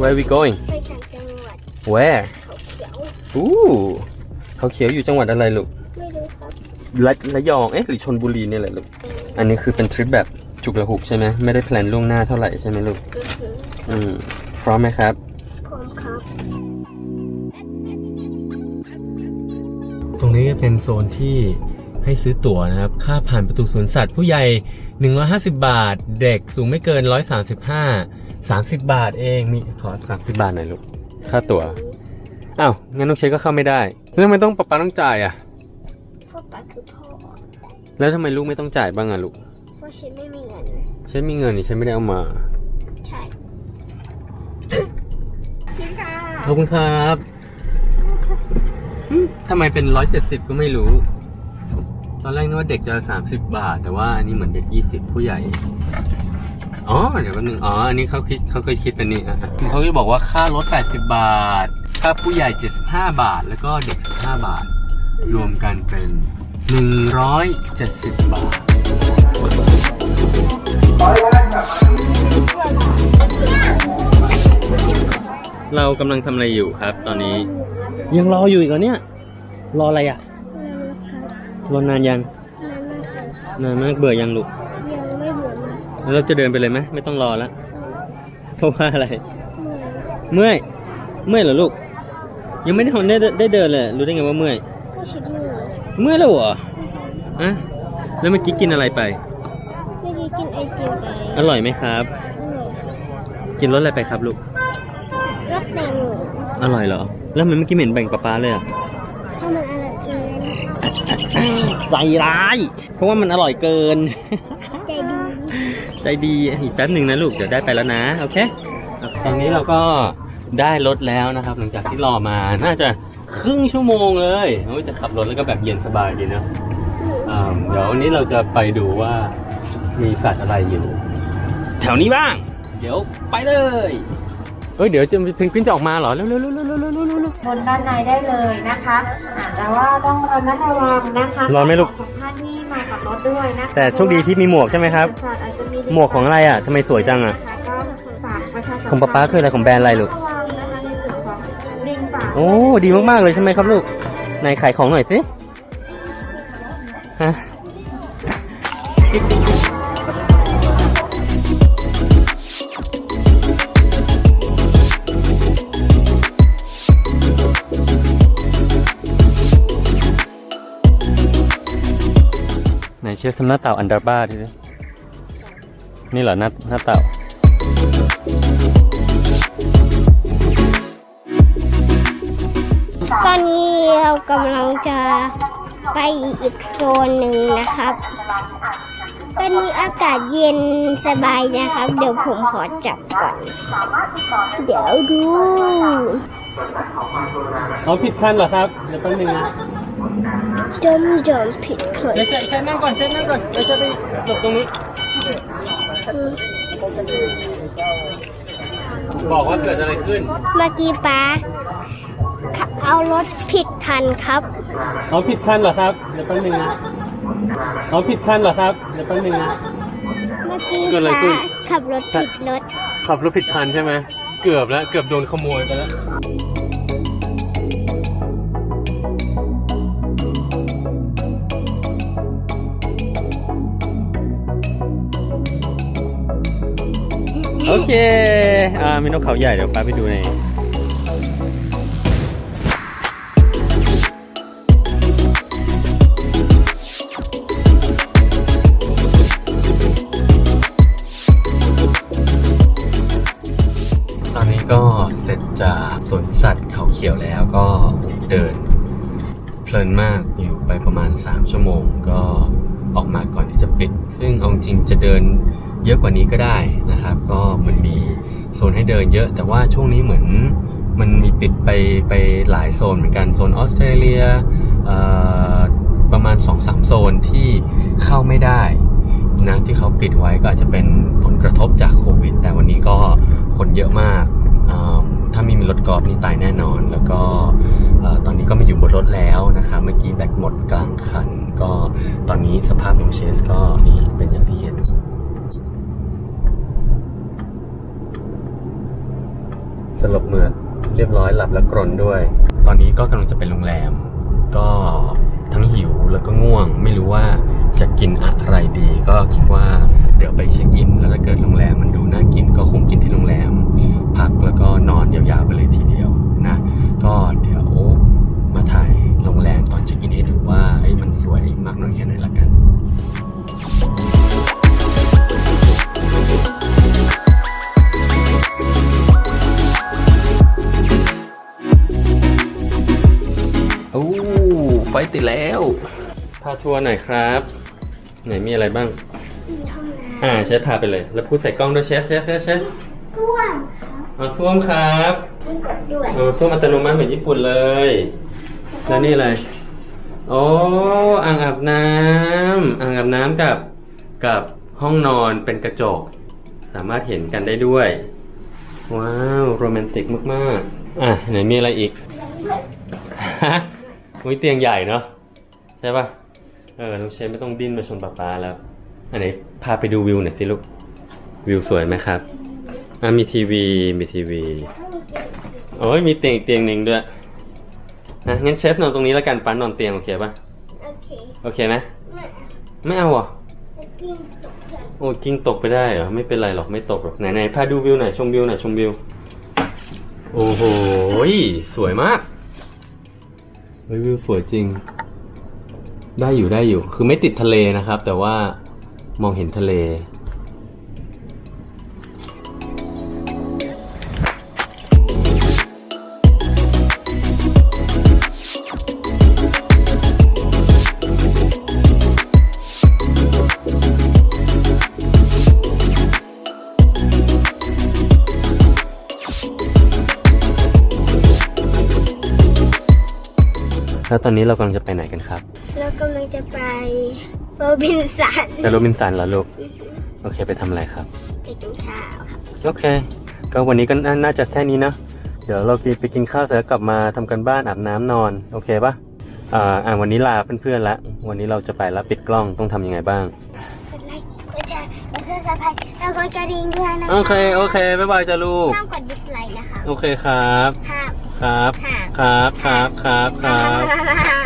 Where are we going ไปต่างจังหวัด Where เขาเขียวอู้เขาเขียวอยู่จังหวัดอะไรลูกไม่รู้ครับระระยองเอ๊ะหรือชนบุรีเนี่ยแหละลูกอันนี้คือเป็นทริปแบบฉุกละหุกใช่ไหมไม่ได้แพลนล่วงหน้าเท่าไหร่ใช่ไหมลูกอือหืออืมพร้อมไหมครับ พร้อมครับ ตรงนี้เป็นโซนที่ ให้ซื้อตั๋วนะครับ ค่าผ่านประตูสวนสัตว์ผู้ใหญ่ 150 บาท เด็กสูงไม่เกิน 135 30 บาทเองมีขอ 30 บาทหน่อยลูก ค่าตั๋วอ้าวงั้นน้องเชคก็เข้าไม่ได้ แล้วทำไมต้องป๊าป๊าต้องจ่ายอะ พ่อปัดคือพ่อแล้วทำไมลูกไม่ต้องจ่ายบ้างอะลูกเพราะฉันไม่มีเงินฉันมีเงินนี่ฉันไม่ได้เอามา ใช่กินข้าวขอบคุณครับหึทำไมเป็น 170 ก็ไม่รู้ ตอนแรกนึกว่าเด็กจะ30บาท แต่ว่าอันนี้เหมือนเด็ก20ผู้ใหญ่ อ๋อ เดี๋ยวแป๊บนึง อ๋อ อันนี้เขาคิดเขาเคยคิดเป็นนี่อะเขาจะบอกว่าค่ารถ80บาท ค่าผู้ใหญ่75บาท แล้วก็เด็ก15บาท รวมกันเป็น170บาทเรากำลังทำอะไรอยู่ครับ ตอนนี้ ยังรออยู่อีกเหรอเนี่ย รออะไรอะ รอนานยังนานมากเบื่อยังลูกยังไม่เบื่อมากแล้วเราจะเดินไปเลยไหมไม่ต้องรอแล้วเพราะว่าอะไร เมื่อย เมื่อยเหรอลูก ยังไม่ได้ทนได้ได้เดินเลย รู้ได้ไงว่าเมื่อยก็ชิดมือเมื่อยแล้วเหรออะแล้วเมื่อกี้กินอะไรไปไม่ได้กินไอติมไปอร่อยไหมครับอร่อยกินรสอะไรไปครับลูกรสแตงโมอร่อยเหรอ แล้วทำไมันเมื่อกี้เหม็นแบ่งป๊าป๊าเลยอะถ้ามันอร่อยเกิน ใจร้าย เพราะว่ามันอร่อยเกิน ใจดี ใจดีอีกแป๊บหนึ่งนะลูก เดี๋ยวได้ไปแล้วนะ โอเค ตอนนี้เราก็ได้รถแล้วนะครับ หลังจากที่รอมา น่าจะครึ่งชั่วโมงเลยโอ้ยจะขับรถแล้วก็แบบเย็นสบายดีนะเดี๋ยววันนี้เราจะไปดูว่ามีสัตว์อะไรอยู่ แถวนี้บ้าง เดี๋ยวไปเลย เอ้ยเดี๋ยวจะเพนกวินจะออกมาเหรอเร็วๆๆๆๆๆบนด้านในได้เลยนะคะอ่าแต่ว่าต้องระมัดระวังนะคะร้อนไหมลูก ของท่านที่มากับรถด้วยนะคะแต่โชคดีที่มีหมวกใช่ไหมครับ อาจจะหมวกของอะไรอะทำไมสวยจังอะนะคะก็ฝากประชาสัมพันธ์ของป๊าป๊าคืออะไรของแบรนด์อะไรลูก ระวังนะคะในส่วนของลิงป่า โอ้ดีมากๆเลยใช่ไหมครับลูกไหนขายของหน่อยสิฮะ เชื่อทำหน้าเต่าอันดาบ้าทีสินี่เหรอหน้าหน้าเต่าตอนนี้เรากำลังจะไปอีกโซนหนึ่งนะครับ ตอนนี้อากาศเย็นสบายนะครับ เดี๋ยวผมขอจับก่อน เดี๋ยวดูเขาผิดคันเหรอครับ เดี๋ยวแป๊บนึงนะ จมจมผิดคนเดี๋ยวใช้ใช้นั่งก่อนใช้นั่งก่อนเดี๋ยวใช้ไปหลบตรงนี้ บอกว่าเกิดอะไรขึ้น เมื่อกี้ป้าเอารถผิดคันครับเขาผิดคันเหรอครับ เดี๋ยวแป๊บนึงนะเขาผิดคันเหรอครับ เดี๋ยวแป๊บนึงนะ เมื่อกี้เกิดอะไรขึ้ป้านขับรถผิดรถ ขับรถผิดคันใช่ไหม เกือบแล้ว เกือบโดนขโมยไปแล้ว โอเค อ่ามีนกเขาใหญ่เดี๋ยวป้าไปดูในตอนนี้ก็เสร็จจากสวนสัตว์เขาเขียวแล้วก็เดิน เพลินมากอยู่ไปประมาณ 3 ชั่วโมง ก็ออกมาก่อนที่จะปิด ซึ่งเอาจริงจะเดิน เยอะกว่านี้ก็ได้นะครับ ก็มันมีโซนให้เดินเยอะ แต่ว่าช่วงนี้เหมือนมันมีปิดไปไปหลายโซนเหมือนกันโซนออสเตรเลียประมาณ 2-3 โซนที่เข้าไม่ได้นะที่เขาปิดไว้ก็อาจจะเป็นผลกระทบจากโควิด แต่วันนี้ก็คนเยอะมาก ถ้าไมีมีรถกอล์ฟนี่ตายแน่นอน แล้วก็ตอนนี้ก็มาอยู่บนรถแล้วนะครับเมื่อกี้แบตหมดกลางคัน ก็ตอนนี้สภาพน้องเชสก็นี่เป็น สลบเหมือดเรียบร้อยหลับแล้วกรนด้วย ตอนนี้ก็กำลังจะไปโรงแรม ก็ทั้งหิวแล้วก็ง่วง ไม่รู้ว่าจะกินอะไรดี ก็คิดว่าเดี๋ยวไปเช็คอิน แล้วถ้าเกิดโรงแรมมันดูน่ากินก็คงกินที่โรงแรม พัก แล้ว พาทัวร์หน่อยครับ ไหนมีอะไรบ้าง มีห้องน้อ่าเชฟพาไปเลย แล้วพูดใส่กล้องด้วยเชฟเชฟเชฟเชฟำส้วมครับเอาส้วมครับนี่กดด้วยเออส้วมอัตโนมัติเหมือนญี่ปุ่นเลย แล้วนี่อะไรโอ้อ่างอาบน้ำอ่างอาบน้ำกับกับห้องนอนเป็นกระจก สามารถเห็นกันได้ด้วย ว้าว โรแมนติกมาก ๆ อะไหนมีอะไรอีก ฮะ วิเตียงใหญ่เนาะใช่ปะเออน้องเชฟไม่ต้องดิ้นมาชนป๊าป๊าแล้ว อันไหนพาไปดูวิวหน่อยสิลูก วิวสวยไหมครับอะมีทีวี มีทีวี โอ้ยมีเตียงอีกเตียงหนึ่งด้วยอะงั้นเชฟนอนตรงนี้แล้วกันป้านอนเตียงโอเคปะโอเค โอเคไหมไม่ไม่เอาเหรอจะกินตกใจโอ้ยกิ้งตกไปได้เหรอ ไม่เป็นไรหรอกไม่ตกหรอกไหนไหนพาดูวิวหน่อยชมวิวหน่อยชมวิว โอ้โห สวยมาก เฮ้ยวิวสวยจริง ได้อยู่ได้อยู่ คือไม่ติดทะเลนะครับ แต่ว่ามองเห็นทะเล แล้วตอนนี้เรากำลังจะไปไหนกันครับ เรากำลังจะไปโรบินสันไปโรบินสันเหรอลูก โอเคไปทำอะไรครับ ไปดูข่าวครับโอเค ก็วันนี้ก็น่าน่าจะแค่นี้นะ เดี๋ยวเราไปกินข้าวเสร็จแล้วกลับมาทำกันบ้านอาบน้ำนอน โอเคปะอ่าอ่าวันนี้ลาเพื่อนๆละวันนี้เราจะไปแล้วปิดกล้องต้องทำยังไงบ้าง กดไลค์กดแชร์กดซับสไครต์แล้วกดกระดิ่งด้วยนะโอเค โอเค บ๊ายบายจ้าลูก ห้ามกดดิสไลค์นะคะโอเคครับห้าม ครับห้ามครับ ครับ ครับ ครับห้าม